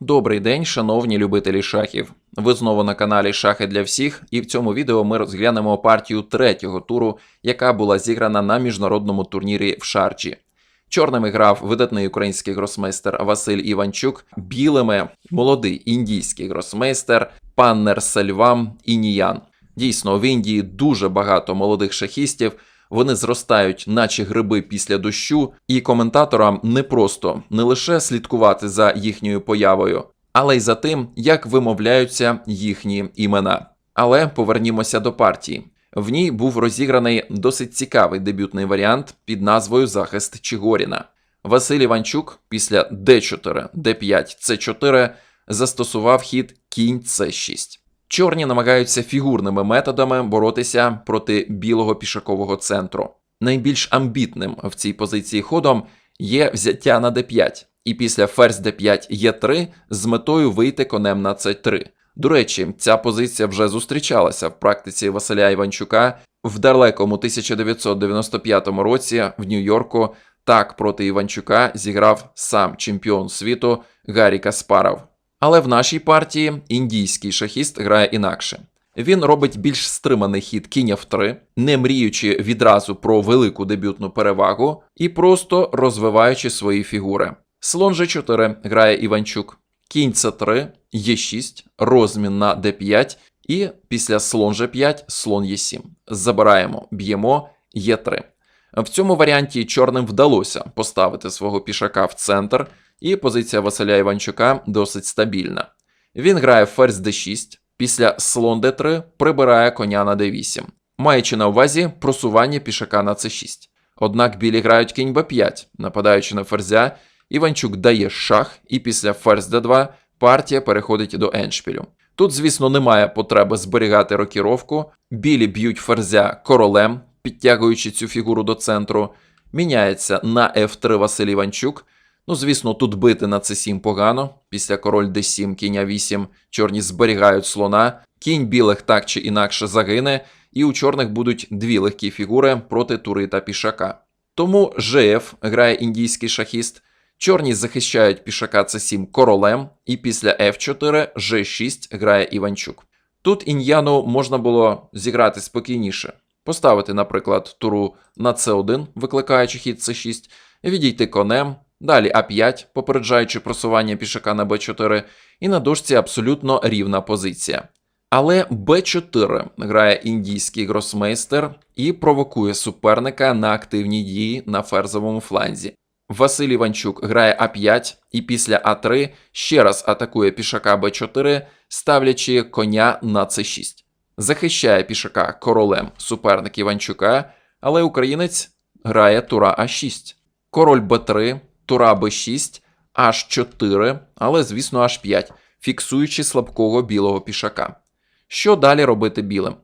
Добрий день, шановні любителі шахів. Ви знову на каналі Шахи для всіх, і в цьому відео ми розглянемо партію третього туру, яка була зіграна на міжнародному турнірі в Шарджі. Чорними грав видатний український гросмейстер Василь Іванчук, білими молодий індійський гросмейстер Паннер Сельвам Ініян. Дійсно, в Індії дуже багато молодих шахістів. Вони зростають, наче гриби після дощу, і коментаторам не просто не лише слідкувати за їхньою появою, але й за тим, як вимовляються їхні імена. Але повернімося до партії. В ній був розіграний досить цікавий дебютний варіант під назвою Захист Чигоріна. Василь Іванчук після d4, d5, c4 застосував хід кінь c6. Чорні намагаються фігурними методами боротися проти білого пішакового центру. Найбільш амбітним в цій позиції ходом є взяття на d5, і після ферзь d5 e3 з метою вийти конем на c3. До речі, ця позиція вже зустрічалася в практиці Василя Іванчука в далекому 1995 році в Нью-Йорку. Так проти Іванчука зіграв сам чемпіон світу Гаррі Каспаров. Але в нашій партії індійський шахіст грає інакше. Він робить більш стриманий хід кінь f3, не мріючи відразу про велику дебютну перевагу і просто розвиваючи свої фігури. Слон g4 грає Іванчук, кінь c3, e6, розмін на d5 і після слон g5, слон e7. Забираємо, б'ємо e3. В цьому варіанті чорним вдалося поставити свого пішака в центр, і позиція Василя Іванчука досить стабільна. Він грає ферзь d6, після слон d3 прибирає коня на d8, маючи на увазі просування пішака на c6. Однак білі грають кінь b5, нападаючи на ферзя, Іванчук дає шах, і після ферзь d2 партія переходить до еншпілю. Тут, звісно, немає потреби зберігати рокіровку, білі б'ють ферзя королем, підтягуючи цю фігуру до центру, міняється на f3 Василь Іванчук. Ну, звісно, тут бити на c7 погано. Після король d7, кінь 8 чорні зберігають слона, кінь білих так чи інакше загине, і у чорних будуть дві легкі фігури проти тури та пішака. Тому ЖФ грає індійський шахіст, чорні захищають пішака c7 королем, і після f4 g6 грає Іванчук. Тут ін'яну можна було зіграти спокійніше, поставити, наприклад, туру на c1, викликаючи хід c6, відійти конем. Далі А5, попереджаючи просування пішака на Б4, і на дошці абсолютно рівна позиція. Але Б4 грає індійський гросмейстер і провокує суперника на активні дії на ферзовому фланзі. Василь Іванчук грає А5 і після А3 ще раз атакує пішака Б4, ставлячи коня на С6. Захищає пішака королем суперник Іванчука, але українець грає тура А6. Король Б3, тура Б6, H4, але, звісно, H5, фіксуючи слабкого білого пішака. Що далі робити білим?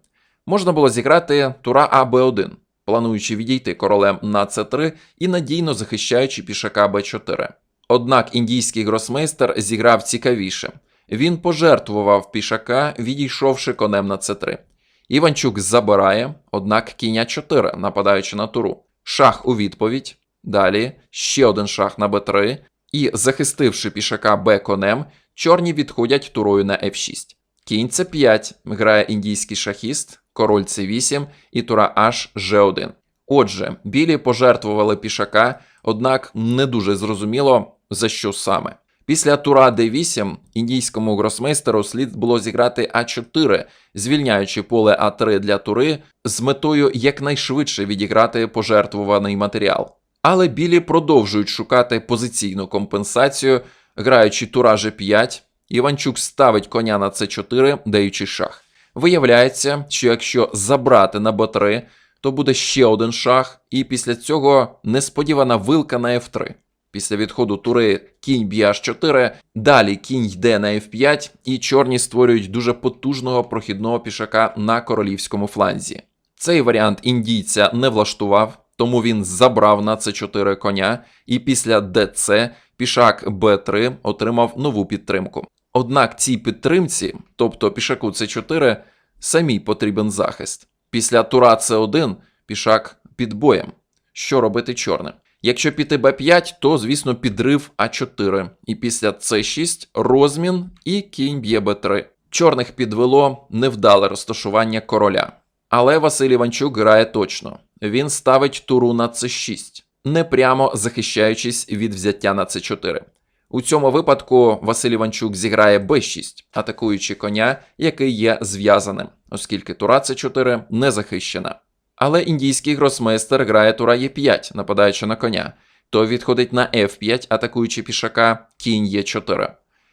Можна було зіграти тура А Б1, плануючи відійти королем на С3 і надійно захищаючи пішака Б4. Однак індійський гросмейстер зіграв цікавіше. Він пожертвував пішака, відійшовши конем на С3. Іванчук забирає, однак кінь 4, нападаючи на туру. Шах у відповідь. Далі ще один шах на Б3, і, захистивши пішака Б конем, чорні відходять турою на F6. Кінь С5 грає індійський шахіст, король С8 і тура H G1. Отже, білі пожертвували пішака, однак не дуже зрозуміло за що саме. Після тура d8 індійському гросмейстеру слід було зіграти А4, звільняючи поле А3 для тури з метою якнайшвидше відіграти пожертвуваний матеріал. Але білі продовжують шукати позиційну компенсацію, граючи тура G5, Іванчук ставить коня на С4, даючи шах. Виявляється, що якщо забрати на Б3, то буде ще один шах, і після цього несподівана вилка на F3. Після відходу тури кінь б'є H4, далі кінь йде на F5, і чорні створюють дуже потужного прохідного пішака на королівському фланзі. Цей варіант індійця не влаштував, тому він забрав на c4 коня, і після ДЦ пішак Б3 отримав нову підтримку. Однак цій підтримці, тобто пішаку c4, самій потрібен захист. Після тура c1 пішак під боєм. Що робити чорним? Якщо піти Б5, то, звісно, підрив А4. І після С6 розмін і кінь б'є Б3. Чорних підвело невдале розташування короля. Але Василь Іванчук грає точно. Він ставить туру на С6, не прямо захищаючись від взяття на С4. У цьому випадку Василь Іванчук зіграє Б6, атакуючи коня, який є зв'язаним, оскільки тура С4 не захищена. Але індійський гросмейстер грає тура Е5, нападаючи на коня, то відходить на F5, атакуючи пішака кінь Е4.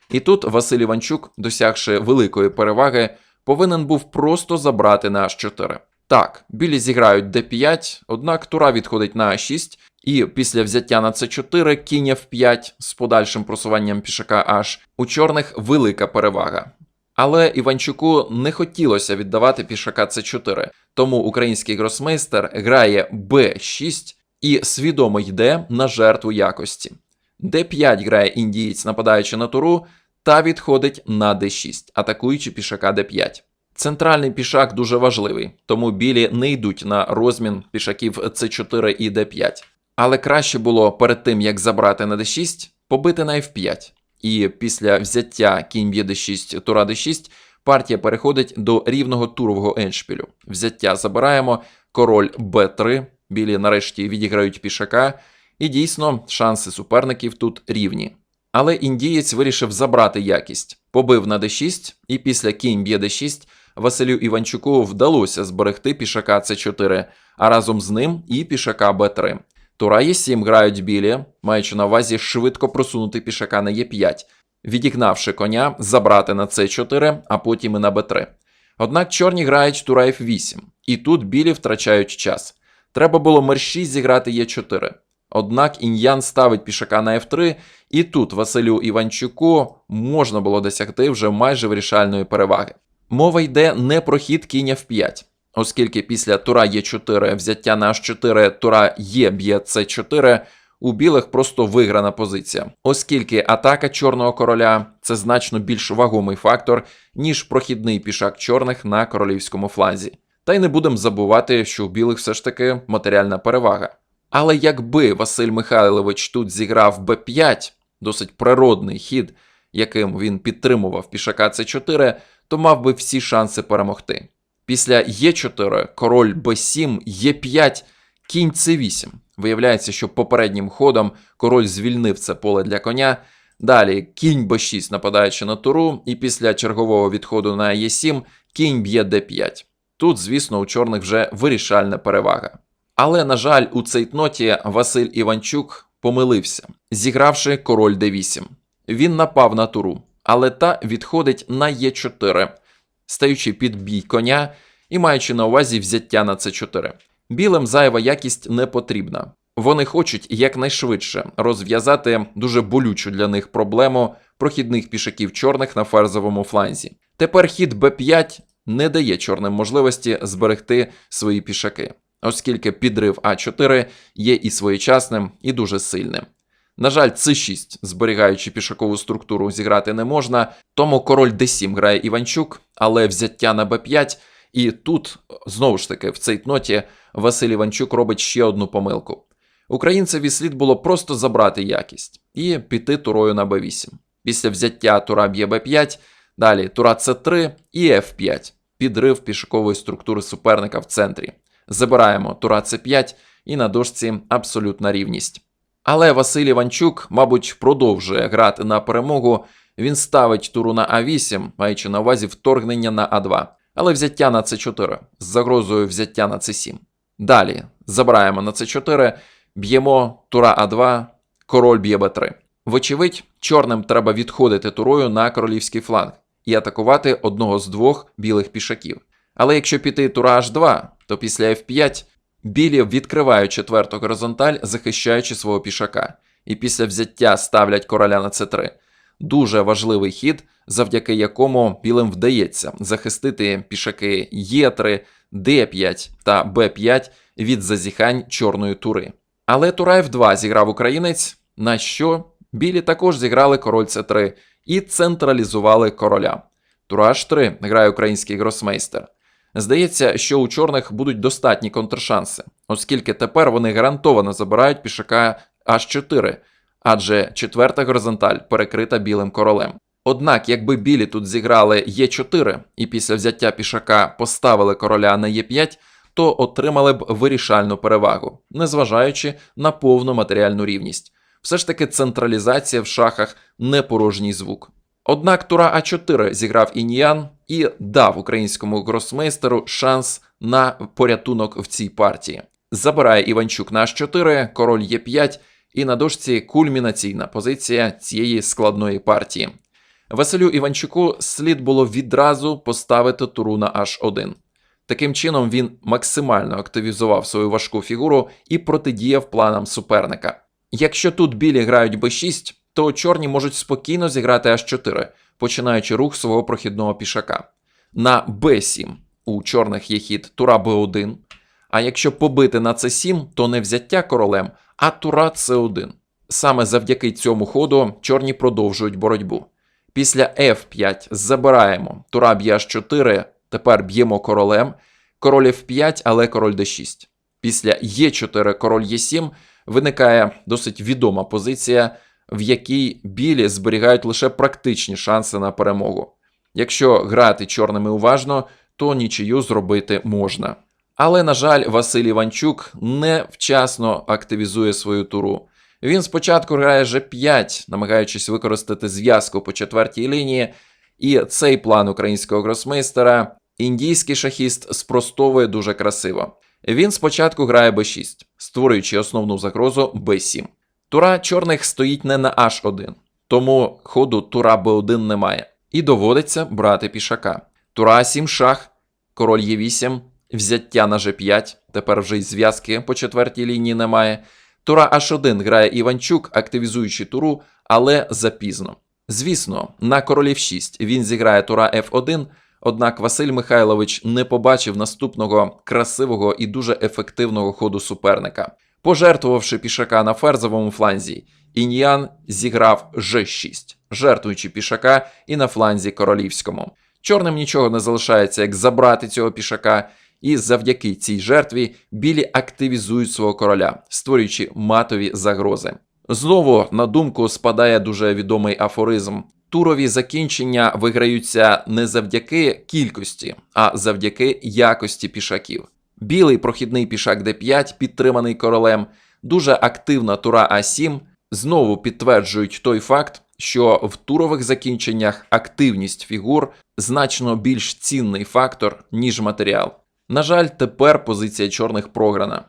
І тут Василь Іванчук, досягши великої переваги, повинен був просто забрати на H4. Так, білі зіграють d5, однак тура відходить на А6, і після взяття на С4 кінь F5 з подальшим просуванням пішака H у чорних велика перевага. Але Іванчуку не хотілося віддавати пішака С4, тому український гросмейстер грає Б6 і свідомо йде на жертву якості. Д5 грає індієць, нападаючи на туру, та відходить на d6, атакуючи пішака d5. Центральний пішак дуже важливий, тому білі не йдуть на розмін пішаків c4 і d5. Але краще було перед тим, як забрати на d6, побити на f5. І після взяття кінь б'є d6, тура d6, партія переходить до рівного турового еншпілю. Взяття забираємо, король b3, білі нарешті відіграють пішака, і дійсно шанси суперників тут рівні. Але індієць вирішив забрати якість, побив на d6, і після кінь б'є d6 Василю Іванчуку вдалося зберегти пішака c4, а разом з ним і пішака b3. Тура Е7 грають білі, маючи на увазі швидко просунути пішака на Е5, відігнавши коня, забрати на c4, а потім і на b3. Однак чорні грають тура F8, і тут білі втрачають час. Треба було мерщій зіграти Е4. Однак ін'ян ставить пішака на F3, і тут Василю Іванчуку можна було досягти вже майже вирішальної переваги. Мова йде не про хід кінь F5, оскільки після тура Е4 взяття на H4 тура Е б'є С4, у білих просто виграна позиція, оскільки атака чорного короля це значно більш вагомий фактор, ніж прохідний пішак чорних на королівському фланзі. Та й не будемо забувати, що у білих все ж таки матеріальна перевага. Але якби Василь Михайлович тут зіграв Б5, досить природний хід, яким він підтримував пішака С4, то мав би всі шанси перемогти. Після Е4 король Б7, Е5, кінь С8. Виявляється, що попереднім ходом король звільнив це поле для коня. Далі кінь Б6, нападаючи на туру, і після чергового відходу на Е7 кінь б'є Д5. Тут, звісно, у чорних вже вирішальна перевага. Але, на жаль, у цейтноті Василь Іванчук помилився, зігравши король d8. Він напав на туру, але та відходить на Е4, стаючи під бій коня і маючи на увазі взяття на С4. Білим зайва якість не потрібна. Вони хочуть якнайшвидше розв'язати дуже болючу для них проблему прохідних пішаків чорних на ферзовому фланзі. Тепер хід Б5 не дає чорним можливості зберегти свої пішаки оскільки підрив А4 є і своєчасним, і дуже сильним. На жаль, С6, зберігаючи пішакову структуру, зіграти не можна, тому король d7 грає Іванчук, але взяття на Б5, і тут, знову ж таки, в цей ноті Василь Іванчук робить ще одну помилку. Українцеві слід було просто забрати якість і піти турою на Б8. Після взяття тура б'є Б5, далі тура С3 і Ф5, підрив пішакової структури суперника в центрі. Забираємо тура С5 і на дошці абсолютна рівність. Але Василь Іванчук, мабуть, продовжує грати на перемогу. Він ставить туру на А8, маючи на увазі вторгнення на А2, але взяття на С4 з загрозою взяття на С7. Далі забираємо на С4, б'ємо тура А2, король б'є Б3. Вочевидь, чорним треба відходити турою на королівський фланг і атакувати одного з двох білих пішаків. Але якщо піти тура H2, то після F5 білі відкривають четверту горизонталь, захищаючи свого пішака, і після взяття ставлять короля на c3. Дуже важливий хід, завдяки якому білим вдається захистити пішаки Е3, Д5 та Б5 від зазіхань чорної тури. Але тура F2 зіграв українець, на що білі також зіграли король c3 і централізували короля. Тура H3 грає український гросмейстер. Здається, що у чорних будуть достатні контршанси, оскільки тепер вони гарантовано забирають пішака H4, адже четверта горизонталь перекрита білим королем. Однак, якби білі тут зіграли Е4 і після взяття пішака поставили короля на Е5, то отримали б вирішальну перевагу, незважаючи на повну матеріальну рівність. Все ж таки централізація в шахах не порожній звук. Однак Тура А4 зіграв Ініян і дав українському гросмейстеру шанс на порятунок в цій партії. Забирає Іванчук на H4, король Е5, і на дошці кульмінаційна позиція цієї складної партії. Василю Іванчуку слід було відразу поставити туру на H1. Таким чином він максимально активізував свою важку фігуру і протидіяв планам суперника. Якщо тут білі грають b6, то чорні можуть спокійно зіграти h4, починаючи рух свого прохідного пішака. На b7 у чорних є хід тура b1, а якщо побити на c7, то не взяття королем, а тура c1. Саме завдяки цьому ходу чорні продовжують боротьбу. Після f5 забираємо тура б'є h4, тепер б'ємо королем, король f5, але король d6. Після e4, король e7 виникає досить відома позиція, в якій білі зберігають лише практичні шанси на перемогу. Якщо грати чорними уважно, то нічию зробити можна. Але, на жаль, Василь Іванчук не вчасно активізує свою туру. Він спочатку грає G5, намагаючись використати зв'язку по четвертій лінії, і цей план українського гросмейстера індійський шахіст спростовує дуже красиво. Він спочатку грає b6, створюючи основну загрозу b7. Тура чорних стоїть не на h1, тому ходу тура b1 немає. І доводиться брати пішака. Тура 7 шах, король Е8, взяття на G5, тепер вже й зв'язки по четвертій лінії немає. Тура H1 грає Іванчук, активізуючи туру, але запізно. Звісно, на королів 6 він зіграє тура F1, однак Василь Михайлович не побачив наступного красивого і дуже ефективного ходу суперника. Пожертвувавши пішака на ферзовому фланзі, Іньян зіграв G6, жертвуючи пішака і на фланзі королівському. Чорним нічого не залишається, як забрати цього пішака, і завдяки цій жертві білі активізують свого короля, створюючи матові загрози. Знову на думку спадає дуже відомий афоризм. Турові закінчення виграються не завдяки кількості, а завдяки якості пішаків. Білий прохідний пішак d5, підтриманий королем, дуже активна тура А7 знову підтверджують той факт, що в турових закінченнях активність фігур значно більш цінний фактор, ніж матеріал. На жаль, тепер позиція чорних програна.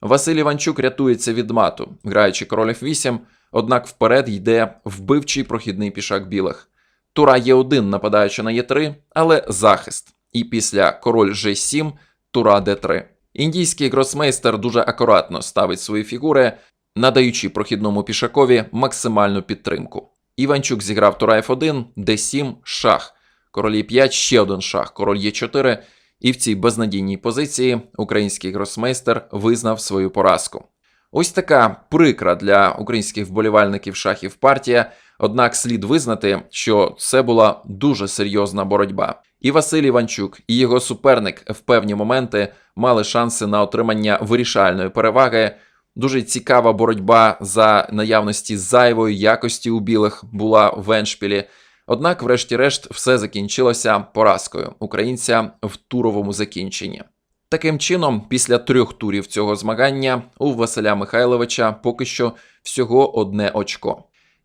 Василь Іванчук рятується від мату, граючи король F8, однак вперед йде вбивчий прохідний пішак білих. Тура Е1 нападаючи на Е3, але захист. І після король G7 тура d3. Індійський гросмейстер дуже акуратно ставить свої фігури, надаючи прохідному пішакові максимальну підтримку. Іванчук зіграв тура F1, d7, шах, король Е5, ще один шах, король Е4, і в цій безнадійній позиції український гросмейстер визнав свою поразку. Ось така прикра для українських вболівальників шахів партія, однак слід визнати, що це була дуже серйозна боротьба. І Василь Іванчук, і його суперник в певні моменти мали шанси на отримання вирішальної переваги. Дуже цікава боротьба за наявності зайвої якості у білих була в Еншпілі. Однак, врешті-решт, все закінчилося поразкою українця в туровому закінченні. Таким чином, після трьох турів цього змагання у Василя Михайловича поки що всього одне очко.